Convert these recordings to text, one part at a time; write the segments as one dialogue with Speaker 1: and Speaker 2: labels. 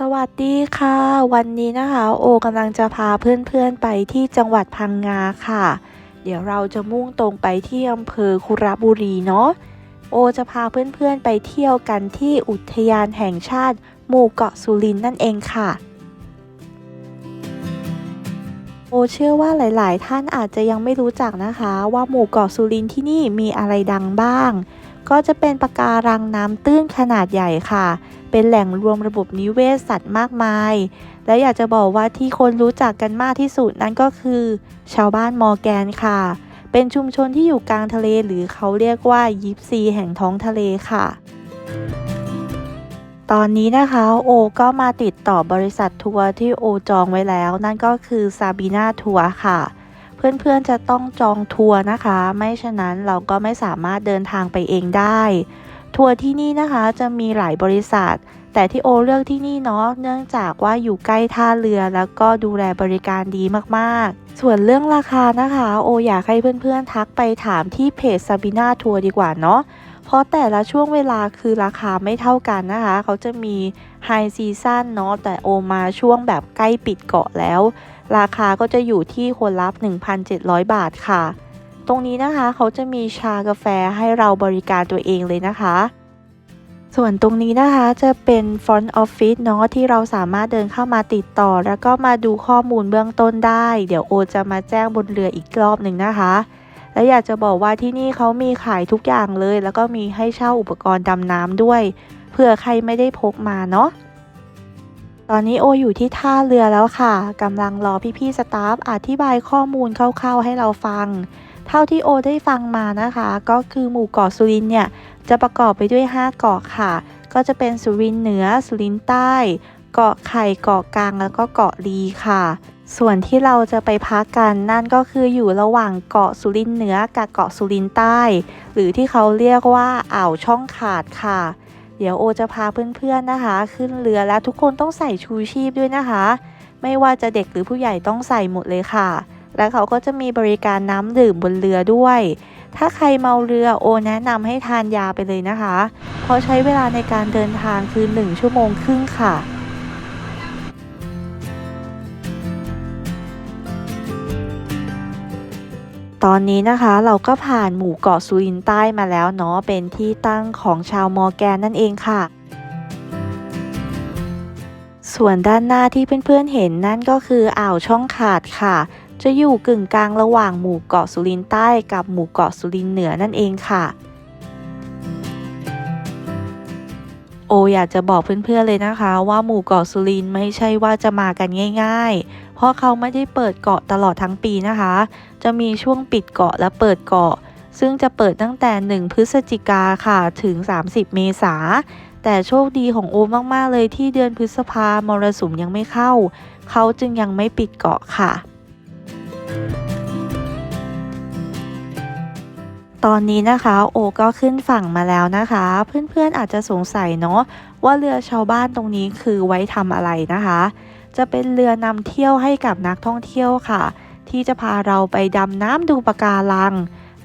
Speaker 1: สวัสดีค่ะ วันนี้นะคะโอกำลังจะพาเพื่อนๆไปที่จังหวัดพังงาค่ะ เดี๋ยวเราจะมุ่งตรงไปที่อำเภอคุระบุรีเนาะโอจะพาเพื่อนๆไปเที่ยวกันที่อุทยานแห่งชาติ หมู่เกาะสุรินนั่นเองค่ะ โอเชื่อว่าหลายๆ ท่านอาจจะยังไม่รู้จักนะคะ ว่าหมู่เกาะสุรินที่นี่มีอะไรดังบ้าง ก็จะเป็นปะการังน้ำตื้นขนาดใหญ่ค่ะ เป็นแหล่งรวมระบบนิเวศสัตว์มากมาย และอยากจะบอกว่าที่คนรู้จักกันมากที่สุดนั่นก็คือ ชาวบ้านมอร์แกนค่ะ เป็นชุมชนที่อยู่กลางทะเลหรือเขาเรียกว่ายิปซีแห่งท้องทะเลค่ะ ตอนนี้นะคะโอก็มาติดต่อบริษัททัวร์ที่โอจองไว้แล้ว นั่นก็คือซาบีนาทัวร์ค่ะ เพื่อนๆจะต้องจองทัวร์นะคะ ไม่ฉะนั้นเราก็ไม่สามารถเดินทางไปเองได้ ทัวร์ที่นี่นะคะจะมีหลายบริษัท แต่ที่โอเลือกที่นี่เนาะเนื่องจากว่าอยู่ใกล้ท่าเรือแล้วก็ดูแลบริการดีมากๆ ส่วนเรื่องราคานะคะ โออยากให้เพื่อนๆทักไปถามที่เพจซาบิน่าทัวร์ดีกว่าเนาะ เพราะแต่ละช่วงเวลาคือราคาไม่เท่ากันนะคะ เขาจะมีไฮซีซั่นเนาะแต่โอมาช่วงแบบใกล้ปิดเกาะแล้ว ราคาก็จะอยู่ที่คนรับ 1,700 บาทค่ะ ตรงนี้นะคะเขาจะมีชากาแฟให้เราบริการตัวเองเลยนะคะ ส่วนตรงนี้นะคะจะเป็น Front Office เนาะที่เราสามารถเดินเข้ามาติดต่อ แล้วก็มาดูข้อมูลเบื้องต้นได้ เดี๋ยวโอจะมาแจ้งบนเรืออีกรอบหนึ่งนะคะ และอยากจะบอกว่าที่นี่เขามีขายทุกอย่างเลย แล้วก็มีให้เช่าอุปกรณ์ดำน้ำด้วยเผื่อใครไม่ได้พกมาเนาะตอนนี้โออยู่ที่ท่าเรือแล้วค่ะกำลังรอพี่ๆสตาฟอธิบายข้อมูลคร่าวๆให้เราฟัง เท่าที่โอได้ฟังมานะคะ ก็คือหมู่เกาะสุรินเนี่ยจะประกอบไปด้วย 5 เกาะค่ะ ก็จะเป็นสุรินเหนือ สุรินใต้ เกาะไข่เกาะกลางแล้วก็เกาะลีค่ะ ส่วนที่เราจะไปพักกันนั่นก็คืออยู่ระหว่างเกาะสุรินเหนือกับเกาะสุรินใต้ หรือที่เขาเรียกว่าอ่าวช่องขาดค่ะ เดี๋ยวโอจะพาเพื่อนๆนะคะ ขึ้นเรือแล้วทุกคนต้องใส่ชูชีพด้วยนะคะ ไม่ว่าจะเด็กหรือผู้ใหญ่ต้องใส่หมดเลยค่ะ และเขาก็จะมีบริการน้ำดื่มบนเรือด้วย ถ้าใครเมาเรือโอแนะนำให้ทานยาไปเลยนะคะ เพราะใช้เวลาในการเดินทางคือ 1 ชั่วโมงครึ่งค่ะ ตอนนี้นะคะเราก็ผ่านหมู่เกาะสุรินใต้มาแล้วเนาะเป็นที่ตั้งของชาวมอร์แกนนั่นเองค่ะ ส่วนด้านหน้าที่เพื่อนๆเห็นนั่นก็คืออ่าวช่องขาดค่ะ จะอยู่กึ่งกลางระหว่างหมู่เกาะสุรินใต้กับหมู่เกาะสุรินเหนือนั่นเองค่ะ โออยากจะบอกเพื่อนๆเลยนะคะ ว่าหมู่เกาะสุรินไม่ใช่ว่าจะมากันง่าย ๆ เพราะเขาไม่ได้เปิดเกาะตลอดทั้งปีนะคะ จะมีช่วงปิดเกาะและเปิดเกาะ ซึ่งจะเปิดตั้งแต่ 1 พฤศจิกาค่ะถึง 30 เมษาแต่โชคดีของโอมาก ๆ เลยที่เดือนพฤษภามรสุมยังไม่เข้า เขาจึงยังไม่ปิดเกาะค่ะ ตอนนี้นะคะโอก็ขึ้นฝั่งมาแล้วนะคะ เพื่อนๆอาจจะสงสัยเนาะว่าเรือชาวบ้านตรงนี้คือไว้ทำอะไรนะคะ จะเป็นเรือนำเที่ยวให้กับนักท่องเที่ยวค่ะ ที่จะพาเราไปดำน้ำดูปะการัง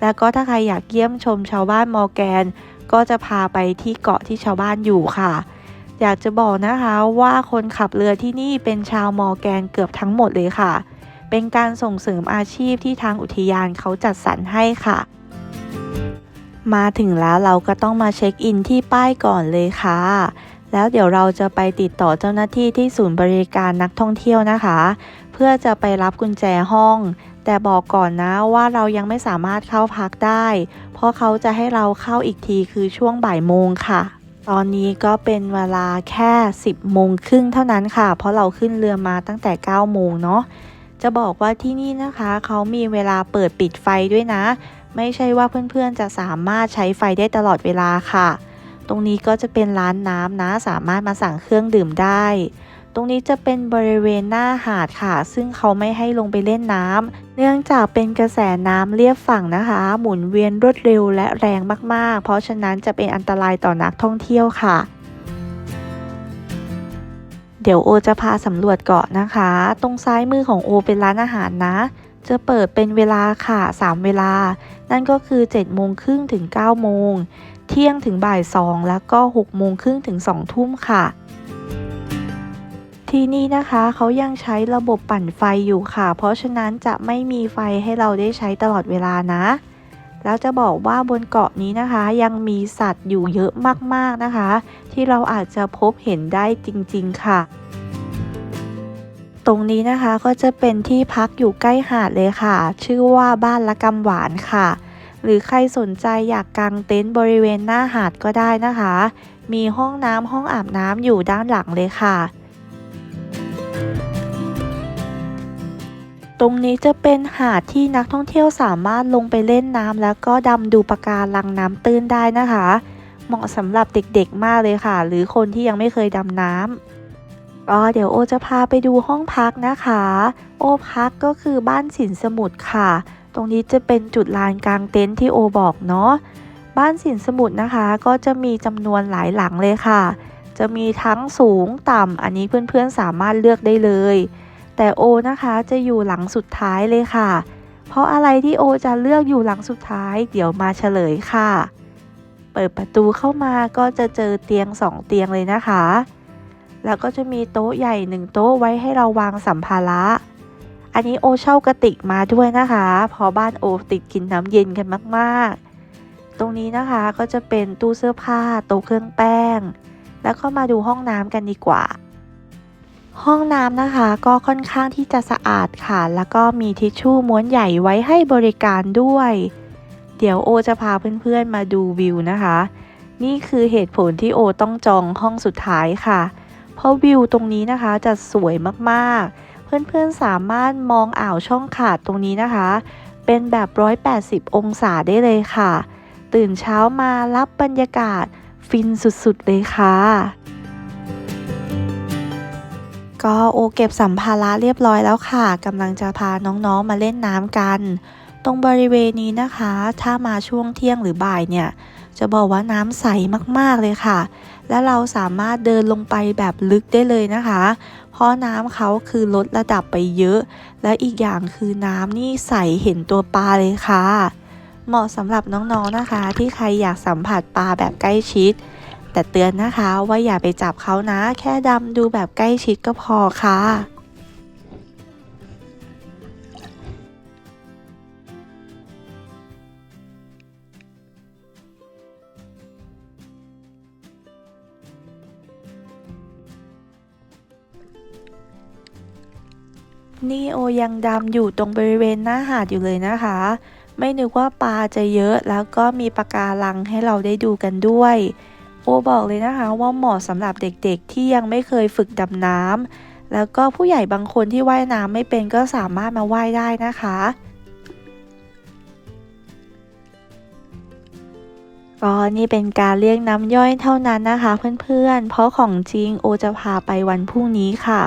Speaker 1: แล้วก็ถ้าใครอยากเยี่ยมชมชาวบ้านมอร์แกน ก็จะพาไปที่เกาะที่ชาวบ้านอยู่ค่ะ อยากจะบอกนะคะว่าคนขับเรือที่นี่เป็นชาวมอร์แกนเกือบทั้งหมดเลยค่ะ เป็นการส่งเสริมอาชีพที่ทางอุทยานเขาจัดสรรให้ค่ะ มาถึงแล้วเราก็ต้องมาเช็คอินที่ป้ายก่อนเลยค่ะแล้วเดี๋ยวเราจะไปติดต่อเจ้าหน้าที่ที่ศูนย์บริการนักท่องเที่ยวนะคะเพื่อจะไปรับกุญแจห้อง แต่บอกก่อนนะว่าเรายังไม่สามารถเข้าพักได้ เพราะเขาจะให้เราเข้าอีกทีคือช่วงบ่ายโมงค่ะ ตอนนี้ก็เป็นเวลาแค่ 10โมงครึ่งเท่านั้นค่ะ เพราะเราขึ้นเรือมาตั้งแต่9โมงเนาะจะบอกว่าที่นี่นะคะเขามีเวลาเปิดปิดไฟด้วยนะ ไม่ใช่ว่าเพื่อนๆจะสามารถใช้ไฟได้ตลอดเวลาค่ะ ตรงนี้ก็จะเป็นร้านน้ำนะ สามารถมาสั่งเครื่องดื่มได้ ตรงนี้จะเป็นบริเวณหน้าหาดค่ะ ซึ่งเขาไม่ให้ลงไปเล่นน้ำเนื่องจากเป็นกระแสน้ำเรียบฝั่งนะคะ หมุนเวียนรวดเร็วและแรงมากๆ เพราะฉะนั้นจะเป็นอันตรายต่อนักท่องเที่ยวค่ะ เดี๋ยวโอจะพาสำรวจเกาะนะคะ ตรงซ้ายมือของโอเป็นร้านอาหารนะ จะเปิดเป็นเวลาค่ะ 3 เวลา นั่นก็คือ7โมงครึ่งถึง9โมง เที่ยงถึงบ่าย2แล้วก็6โมงครึ่งถึง2ทุ่มค่ะ ที่นี่นะคะเขายังใช้ระบบปั่นไฟอยู่ค่ะ เพราะฉะนั้นจะไม่มีไฟให้เราได้ใช้ตลอดเวลานะ แล้วจะบอกว่าบนเกาะนี้นะคะ ยังมีสัตว์อยู่เยอะมากๆนะคะ ที่เราอาจจะพบเห็นได้จริงๆค่ะ ตรงนี้นะคะก็จะเป็นที่พักอยู่ใกล้หาดเลยค่ะ ชื่อว่าบ้านละกำหวานค่ะ หรือใครสนใจอยากกางเต็นท์บริเวณหน้าหาดก็ได้นะคะ มีห้องน้ำห้องอาบน้ำอยู่ด้านหลังเลยค่ะ ตรงนี้จะเป็นหาดที่นักท่องเที่ยวสามารถลงไปเล่นน้ำแล้วก็ดำดูปะการังน้ำตื้นได้นะคะ เหมาะสำหรับเด็กๆมากเลยค่ะ หรือคนที่ยังไม่เคยดำน้ำก็เดี๋ยวโอจะพาไปดูห้องพักนะคะ โอพักก็คือบ้านสินสมุทรค่ะ ตรงนี้จะเป็นจุดลานกลางเต็นท์ที่โอบอกเนาะบ้านสินสมุทรนะคะ ก็จะมีจำนวนหลายหลังเลยค่ะ จะมีทั้งสูงต่ำ อันนี้เพื่อนๆสามารถเลือกได้เลย แต่โอนะคะจะอยู่หลังสุดท้ายเลยค่ะ เพราะอะไรที่โอจะเลือกอยู่หลังสุดท้าย เดี๋ยวมาเฉลยค่ะ เปิดประตูเข้ามาก็จะเจอเตียงสองเตียงเลยนะคะ แล้วก็จะมีโต๊ะใหญ่หนึ่งโต๊ะไว้ให้เราวางสัมภาระอันนี้โอเช่ากระติกมาด้วยนะคะเพราะบ้านโอติดกินน้ำเย็นกันมากๆ ตรงนี้นะคะก็จะเป็นตู้เสื้อผ้าโต๊ะเครื่องแป้ง แล้วก็มาดูห้องน้ำกันดีกว่า ห้องน้ำนะคะก็ค่อนข้างที่จะสะอาดค่ะ แล้วก็มีทิชชู่ม้วนใหญ่ไว้ให้บริการด้วย เดี๋ยวโอจะพาเพื่อนๆมาดูวิวนะคะ นี่คือเหตุผลที่โอต้องจองห้องสุดท้ายค่ะ เพราะวิวตรงนี้นะคะจะสวยมากๆ เพื่อนๆสามารถมองอ่าวช่องขาดตรงนี้นะคะ เป็นแบบ 180 องศาได้เลยค่ะ ตื่นเช้ามารับบรรยากาศ ฟินสุดๆเลยค่ะ ก็โอเก็บสัมภาระเรียบร้อยแล้วค่ะกำลังจะพาน้องๆมาเล่นน้ำกัน ตรงบริเวณนี้นะคะ ถ้ามาช่วงเที่ยงหรือบ่ายเนี่ย จะบอกว่าน้ำใสมากๆเลยค่ะ และเราสามารถเดินลงไปแบบลึกได้เลยนะคะเพราะน้ำเขาคือลดระดับไปเยอะ และอีกอย่างคือน้ำนี่ใสเห็นตัวปลาเลยค่ะ เหมาะสำหรับน้องๆนะคะ ที่ใครอยากสัมผัสปลาแบบใกล้ชิด แต่เตือนนะคะว่าอย่าไปจับเขานะ แค่ดำดูแบบใกล้ชิดก็พอค่ะนี่โอยังดำอยู่ตรงบริเวณหน้าหาดอยู่เลยนะคะ ไม่นึกว่าปลาจะเยอะแล้วก็มีปะการังให้เราได้ดูกันด้วยโอบอกเลยนะคะว่าเหมาะสำหรับเด็กๆ ที่ยังไม่เคยฝึกดำน้ำแล้วก็ผู้ใหญ่บางคนที่ว่ายน้ำไม่เป็นก็สามารถมาว่ายได้นะคะก็นี่เป็นการเรียกน้ำย่อยเท่านั้นนะคะเพื่อนๆ เพราะของจริงโอจะพาไปวันพรุ่งนี้ค่ะ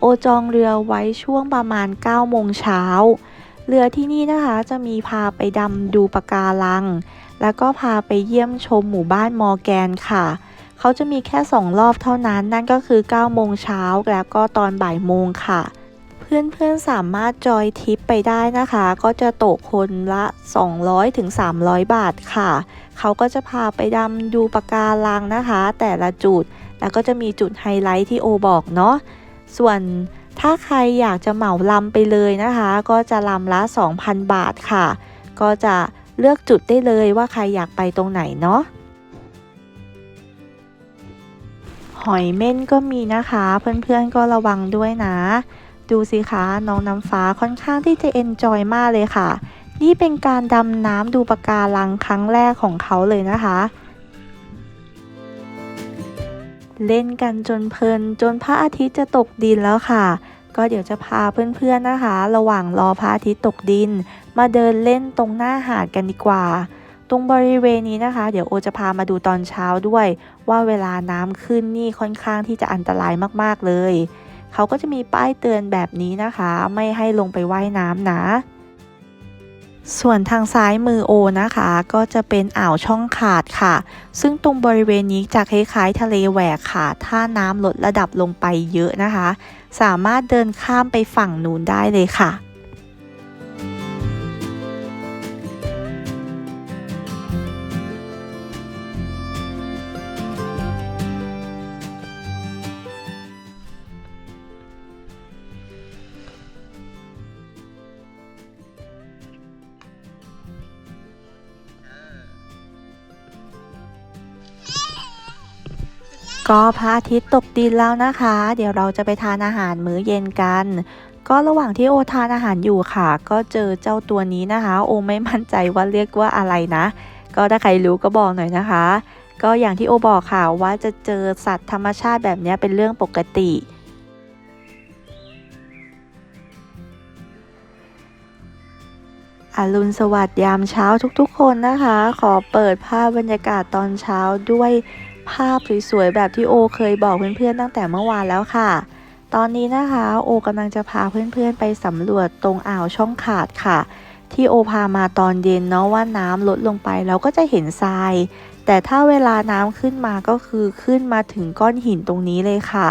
Speaker 1: โอจองเรือไว้ช่วงประมาณ9โมงเช้า เรือที่นี่นะคะจะมีพาไปดำดูปะการัง แล้วก็พาไปเยี่ยมชมหมู่บ้านมอร์แกนค่ะ เขาจะมีแค่ 2 รอบเท่านั้น นั่นก็คือ 9 โมงเช้าแล้วก็ตอนบ่ายโมงค่ะ เพื่อนๆสามารถจอยทิปไปได้นะคะ ก็จะตกคนละ 200-300ถึง300 บาทค่ะ เขาก็จะพาไปดำดูปะการังนะคะ แต่ละจุด แล้วก็จะมีจุดไฮไลท์ที่โอบอกเนาะ ส่วน ถ้าใครอยากจะเหมาลำไปเลยนะคะ ก็จะลำละ 2,000 บาทค่ะ ก็จะเลือกจุดได้เลยว่าใครอยากไปตรงไหนเนาะหอยเม่นก็มีนะคะ เพื่อนๆก็ระวังด้วยนะ ดูสิคะน้องน้ำฟ้าค่อนข้างที่จะเอนจอยมากเลยค่ะ นี่เป็นการดำน้ำดูปะการังครั้งแรกของเขาเลยนะคะ เล่นกันจนเพลินจนพระอาทิตย์จะตกดินแล้วค่ะ ก็เดี๋ยวจะพาเพื่อนๆนะคะ ระหว่างรอพระอาทิตย์ตกดิน มาเดินเล่นตรงหน้าหาดกันดีกว่า ตรงบริเวณนี้นะคะ เดี๋ยวโอจะพามาดูตอนเช้าด้วย ว่าเวลาน้ำขึ้นนี่ค่อนข้างที่จะอันตรายมากๆเลย เขาก็จะมีป้ายเตือนแบบนี้นะคะ ไม่ให้ลงไปว่ายน้ำนะ ส่วนทางซ้ายมือโอนะคะ ก็จะเป็นอ่าวช่องขาดค่ะ ซึ่งตรงบริเวณนี้จะคล้ายๆทะเลแหวกค่ะ ถ้าน้ำลดระดับลงไปเยอะนะคะ สามารถเดินข้ามไปฝั่งนู้นได้เลยค่ะ ก็พระอาทิตย์ตกดินแล้วนะคะ เดี๋ยวเราจะไปทานอาหารมื้อเย็นกัน ก็ระหว่างที่โอทานอาหารอยู่ค่ะ ก็เจอเจ้าตัวนี้นะคะ โอไม่มั่นใจว่าเรียกว่าอะไรนะ ก็ถ้าใครรู้ก็บอกหน่อยนะคะ ก็อย่างที่โอบอกค่ะว่าจะเจอสัตว์ธรรมชาติแบบนี้เป็นเรื่องปกติอรุณสวัสดิ์ยามเช้าทุกๆ คนนะคะ ขอเปิดภาพบรรยากาศตอนเช้าด้วย ภาพสวยๆแบบที่โอเคยบอกเพื่อนๆตั้งแต่เมื่อวานแล้วค่ะ ตอนนี้นะคะโอกำลังจะพาเพื่อนๆไปสำรวจตรงอ่าวช่องขาดค่ะ ที่โอพามาตอนเย็นเนาะว่าน้ำลดลงไปเราก็จะเห็นทราย แต่ถ้าเวลาน้ำขึ้นมาก็คือขึ้นมาถึงก้อนหินตรงนี้เลยค่ะ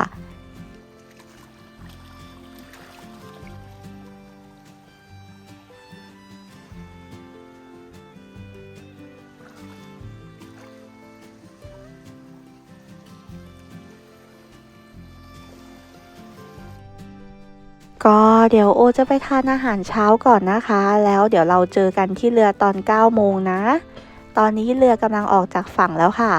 Speaker 1: ก็เดี๋ยวโอจะไปทานอาหารเช้าก่อนนะคะ แล้วเดี๋ยวเราเจอกันที่เรือตอน9โมงนะ ตอนนี้เรือกำลังออกจากฝั่งแล้วค่ะ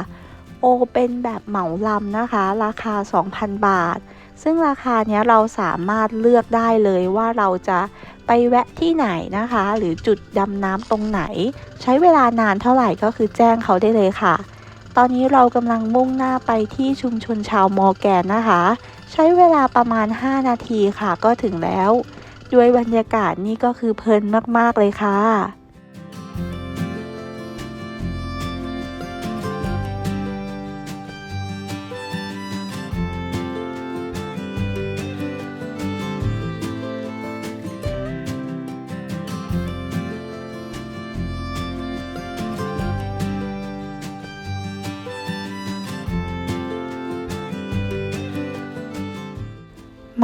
Speaker 1: โอเป็นแบบเหมาลำนะคะ ราคา 2,000 บาท ซึ่งราคาเนี้ยเราสามารถเลือกได้เลยว่าเราจะไปแวะที่ไหนนะคะ หรือจุดดำน้ำตรงไหน ใช้เวลานานเท่าไหร่ก็คือแจ้งเขาได้เลยค่ะ ตอนนี้เรากำลังมุ่งหน้าไปที่ชุมชนชาวมอร์แกนนะคะ ใช้เวลาประมาณ 5 นาทีค่ะก็ถึงแล้ว ด้วยบรรยากาศนี่ก็คือเพลินมากๆเลยค่ะ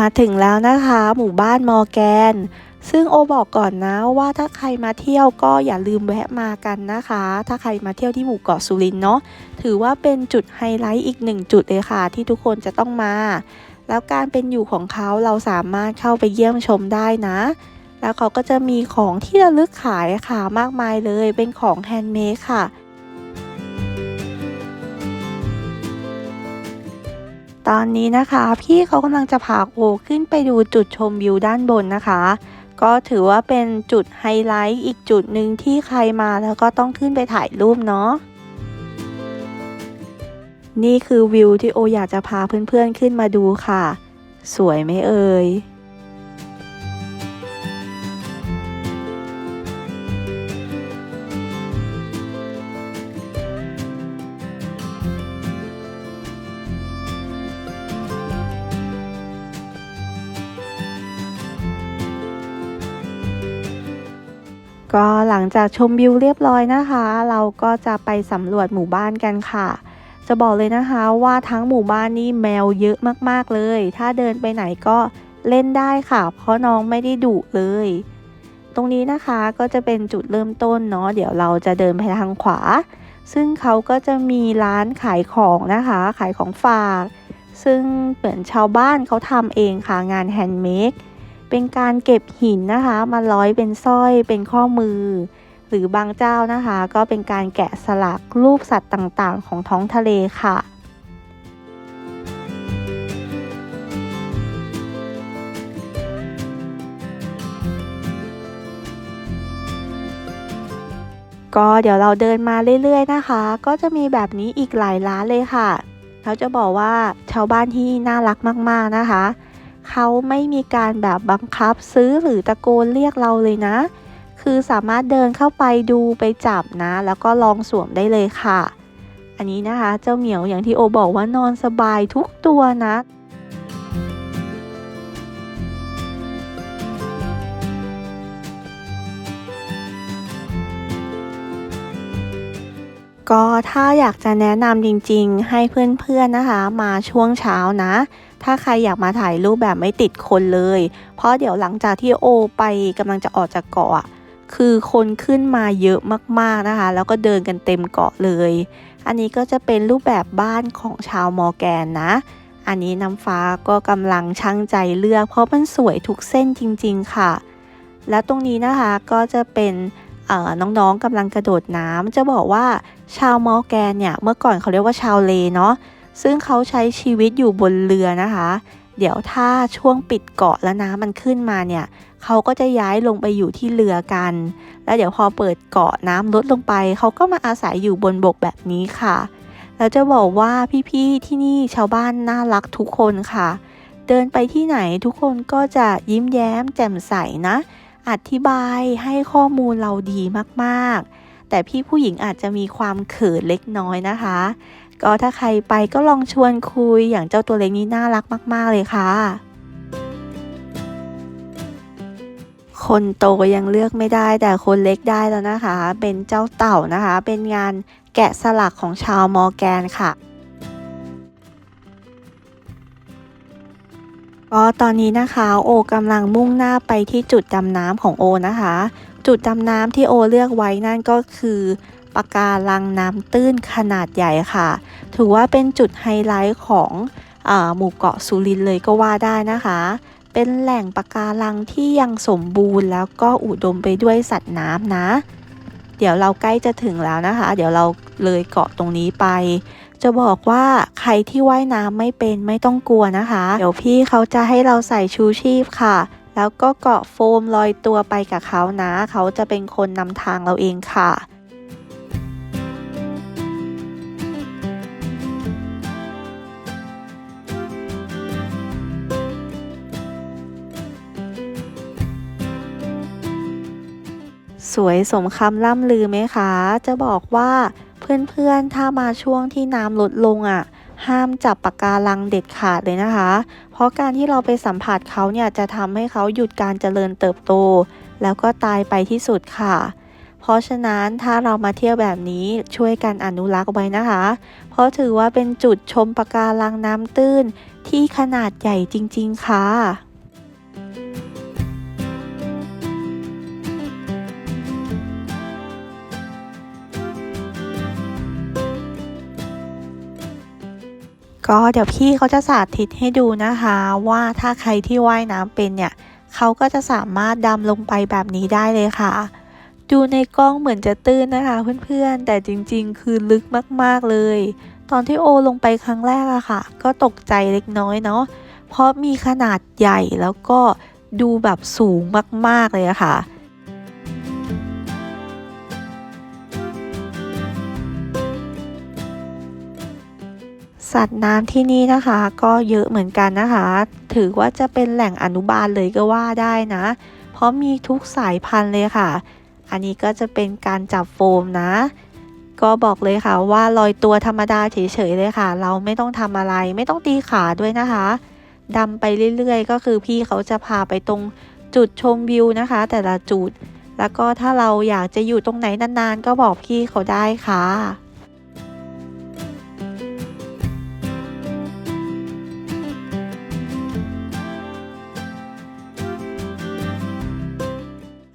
Speaker 1: มาถึงแล้วนะคะ หมู่บ้านมอแกน ซึ่งโอบอกก่อนนะว่าถ้าใครมาเที่ยวก็อย่าลืมแวะมากันนะคะ ถ้าใครมาเที่ยวที่หมู่เกาะสุรินทร์เนาะถือว่าเป็นจุดไฮไลท์อีกหนึ่งจุดเลยค่ะ ที่ทุกคนจะต้องมา แล้วการเป็นอยู่ของเขาเราสามารถเข้าไปเยี่ยมชมได้นะ แล้วเขาก็จะมีของที่ระลึกขายค่ะมากมายเลยเป็นของแฮนด์เมดค่ะ ตอนนี้นะคะ พี่เขากำลังจะพาโอขึ้นไปดูจุดชมวิวด้านบนนะคะ ก็ถือว่าเป็นจุดไฮไลท์อีกจุดหนึ่งที่ใครมาแล้วก็ต้องขึ้นไปถ่ายรูปเนาะนี่คือวิวที่โออยากจะพาเพื่อนๆขึ้นมาดูค่ะ สวยไหมเอ่ย งจากชมวิวเรียบร้อยนะคะ เราก็จะไปสำรวจหมู่บ้านกันค่ะ จะบอกเลยนะคะว่าทั้งหมู่บ้านนี่แมวเยอะมากๆเลย ถ้าเดินไปไหนก็เล่นได้ค่ะ เพราะน้องไม่ได้ดุเลย ตรงนี้นะคะก็จะเป็นจุดเริ่มต้นเนาะเดี๋ยวเราจะเดินไปทางขวา ซึ่งเขาก็จะมีร้านขายของนะคะ ขายของฝาก ซึ่งเหมือนชาวบ้านเขาทำเองค่ะงานแฮนด์เมด เป็นการเก็บหินนะคะมาร้อยเป็นสร้อยเป็นข้อมือ หรือบางเจ้านะคะ ก็เป็นการแกะสลักรูปสัตว์ต่างๆ ของท้องทะเลค่ะก็เดี๋ยวเราเดินมาเรื่อยๆนะคะ ก็จะมีแบบนี้อีกหลายร้านเลยค่ะ เขาจะบอกว่าชาวบ้านที่น่ารักมากๆนะคะ เขาไม่มีการแบบบังคับซื้อหรือตะโกนเรียกเราเลยนะ คือสามารถเดินเข้าไปดูไปจับนะ แล้วก็ลองสวมได้เลยค่ะ อันนี้นะคะ เจ้าเหมียวอย่างที่โอบอกว่านอนสบายทุกตัวนะก็ถ้าอยากจะแนะนำจริงๆ ให้เพื่อนๆนะคะ มาช่วงเช้านะ ถ้าใครอยากมาถ่ายรูปแบบไม่ติดคนเลย เพราะเดี๋ยวหลังจากที่โอไปกำลังจะออกจากเกาะอะคือคนขึ้นมาเยอะมากๆนะคะ แล้วก็เดินกันเต็มเกาะเลย อันนี้ก็จะเป็นรูปแบบบ้านของชาวมอแกนนะ อันนี้น้ำฟ้าก็กำลังช่างใจเลือก เพราะมันสวยทุกเส้นจริง ๆค่ะ แล้วตรงนี้นะคะก็จะเป็นเอ่อน้องๆกำลังกระโดดน้ำจะบอกว่าชาวมอแกนเนี่ยเมื่อก่อนเขาเรียกว่าชาวเลเนาะ ซึ่งเขาใช้ชีวิตอยู่บนเรือนะคะ เดี๋ยวถ้าช่วงปิดเกาะแล้วน้ำมันขึ้นมาเนี่ยเขาก็จะย้ายลงไปอยู่ที่เรือกัน แล้วเดี๋ยวพอเปิดเกาะน้ำลดลงไป เขาก็มาอาศัยอยู่บนบกแบบนี้ค่ะ แล้วจะบอกว่าพี่ๆที่นี่ชาวบ้านน่ารักทุกคนค่ะ เดินไปที่ไหนทุกคนก็จะยิ้มแย้มแจ่มใสนะ อธิบายให้ข้อมูลเราดีมากๆ แต่พี่ผู้หญิงอาจจะมีความเขินเล็กน้อยนะคะ ก็ถ้าใครไปก็ลองชวนคุยอย่างเจ้าตัวเล็กนี้น่ารักมาก ๆ เลยค่ะ คนโตยังเลือกไม่ได้แต่คนเล็กได้แล้วนะคะ เป็นเจ้าเต่านะคะ เป็นงานแกะสลักของชาวมอร์แกนค่ะก็ตอนนี้นะคะโอกำลังมุ่งหน้าไปที่จุดดำน้ำของโอนะคะ จุดดำน้ำที่โอเลือกไว้นั่นก็คือ ปะการังน้ำตื้นขนาดใหญ่ค่ะ ถือว่าเป็นจุดไฮไลท์ของอหมู่เกาะสุรินเลยก็ว่าได้นะคะ เป็นแหล่งปะการังที่ยังสมบูรณ์ แล้วก็อุดมไปด้วยสัตว์น้ำนะ เดี๋ยวเราใกล้จะถึงแล้วนะคะ เดี๋ยวเราเลยเกาะตรงนี้ไป จะบอกว่าใครที่ว่ายน้ำไม่เป็นไม่ต้องกลัวนะคะ เดี๋ยวพี่เขาจะให้เราใส่ชูชีพค่ะแล้วก็เกาะโฟมลอยตัวไปกับเขานะ เขาจะเป็นคนนำทางเราเองค่ะ สวยสมคำล่ำลือไหมคะ จะบอกว่าเพื่อนๆ ถ้ามาช่วงที่น้ำลดลงอะ ห้ามจับปากการังเด็ดขาดเลยนะคะ เพราะการที่เราไปสัมผัสเขาเนี่ยจะทำให้เขาหยุดการเจริญเติบโต แล้วก็ตายไปที่สุดค่ะ เพราะฉะนั้นถ้าเรามาเที่ยวแบบนี้ช่วยกันอนุรักษ์ไว้นะคะ เพราะถือว่าเป็นจุดชมปะการังน้ำตื้นที่ขนาดใหญ่จริง ๆ ค่ะ ก็เดี๋ยวพี่เขาจะสาธิตให้ดูนะคะว่าถ้าใครที่ว่ายน้ำเป็นเนี่ยเขาก็จะสามารถดำลงไปแบบนี้ได้เลยค่ะ ดูในกล้องเหมือนจะตื้นนะคะเพื่อนๆ แต่จริงๆ คือลึกมากๆเลย ตอนที่โอลงไปครั้งแรกอะค่ะ ก็ตกใจเล็กน้อยเนาะเพราะมีขนาดใหญ่แล้วก็ดูแบบสูงมากๆเลยอะค่ะ สัตว์น้ำที่นี่นะคะ ก็เยอะเหมือนกันนะคะ ถือว่าจะเป็นแหล่งอนุบาลเลยก็ว่าได้นะ เพราะมีทุกสายพันธุ์เลยค่ะ อันนี้ก็จะเป็นการจับโฟมนะ ก็บอกเลยค่ะว่าลอยตัวธรรมดาเฉยๆเลยค่ะ เราไม่ต้องทำอะไรไม่ต้องตีขาด้วยนะคะดำไปเรื่อยๆ ก็คือพี่เขาจะพาไปตรงจุดชมวิวนะคะ แต่ละจุด แล้วก็ถ้าเราอยากจะอยู่ตรงไหนนานๆ ก็บอกพี่เขาได้ค่ะ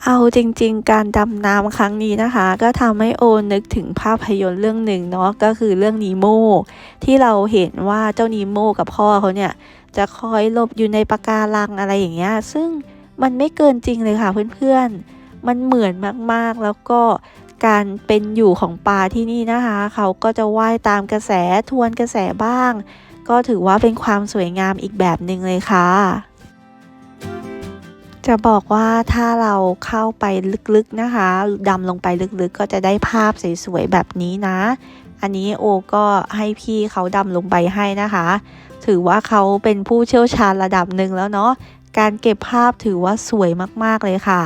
Speaker 1: เอาจริงๆ การดำน้ำครั้งนี้นะคะ ก็ทำให้โอนึกถึงภาพยนตร์เรื่องหนึ่งเนาะก็คือเรื่องนีโมที่เราเห็นว่าเจ้านีโมกับพ่อเขาเนี่ย จะคอยหลบอยู่ในปะการังอะไรอย่างเงี้ย ซึ่งมันไม่เกินจริงเลยค่ะเพื่อนๆ มันเหมือนมากๆแล้วก็การเป็นอยู่ของปลาที่นี่นะคะ เขาก็จะว่ายตามกระแสทวนกระแสบ้าง ก็ถือว่าเป็นความสวยงามอีกแบบหนึ่งเลยค่ะ จะบอกว่าถ้าเราเข้าไปลึกๆนะคะดำลงไปลึกๆ ก็จะได้ภาพสวยๆแบบนี้นะ อันนี้โอก็ให้พี่เขาดำลงไปให้นะคะ ถือว่าเขาเป็นผู้เชี่ยวชาญระดับหนึ่งแล้วเนาะการเก็บภาพถือว่าสวยมากๆเลยค่ะ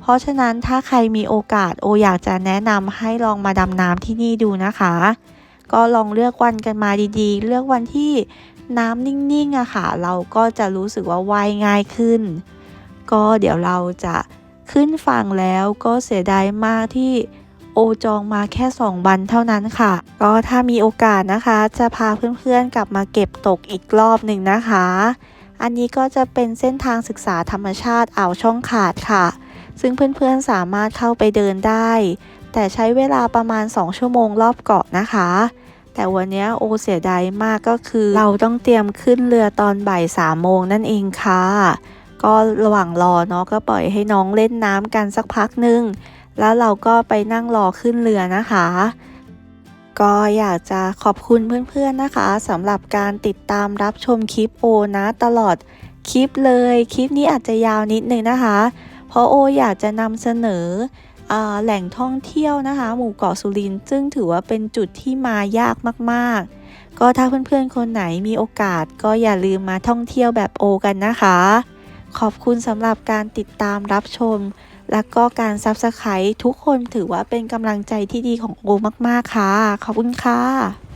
Speaker 1: เพราะฉะนั้นถ้าใครมีโอกาสโออยากจะแนะนำให้ลองมาดำน้ำที่นี่ดูนะคะ ก็ลองเลือกวันกันมาดีๆ เลือกวันที่น้ำนิ่งๆอะค่ะ เราก็จะรู้สึกว่าว่ายง่ายขึ้น ก็เดี๋ยวเราจะขึ้นฝั่งแล้วก็เสียดายมากที่โอจองมาแค่ 2 วันเท่านั้นค่ะ ก็ถ้ามีโอกาสนะคะ จะพาเพื่อนๆกลับมาเก็บตกอีกรอบหนึ่งนะคะ อันนี้ก็จะเป็นเส้นทางศึกษาธรรมชาติอ่าวช่องขาดค่ะ ซึ่งเพื่อนๆสามารถเข้าไปเดินได้ แต่ใช้เวลาประมาณ 2 ชั่วโมงรอบเกาะนะคะ แต่วันนี้โอเสียดายมากก็คือ เราต้องเตรียมขึ้นเรือตอนบ่ายสามโมงนั่นเองค่ะ ก็ระหว่างรอเนาะก็ปล่อยให้น้องเล่นน้ำกันสักพักหนึ่งแล้วเราก็ไปนั่งรอขึ้นเรือนะคะ ก็อยากจะขอบคุณเพื่อนๆนะคะสำหรับการติดตามรับชมคลิปโอนะตลอดคลิปเลย คลิปนี้อาจจะยาวนิดนึงนะคะ เพราะโออยากจะนำเสนออแหล่งท่องเที่ยวนะคะ หมู่เกาะสุรินทร์ซึ่งถือว่าเป็นจุดที่มายากมากๆ ก็ถ้าเพื่อนๆคนไหนมีโอกาสก็อย่าลืมมาท่องเที่ยวแบบโอกันนะคะ ขอบคุณสำหรับการติดตามรับชม และก็การซับสไครต์ทุกคนถือว่าเป็นกำลังใจที่ดีของโอมาก ๆ ค่ะ ขอบคุณค่ะ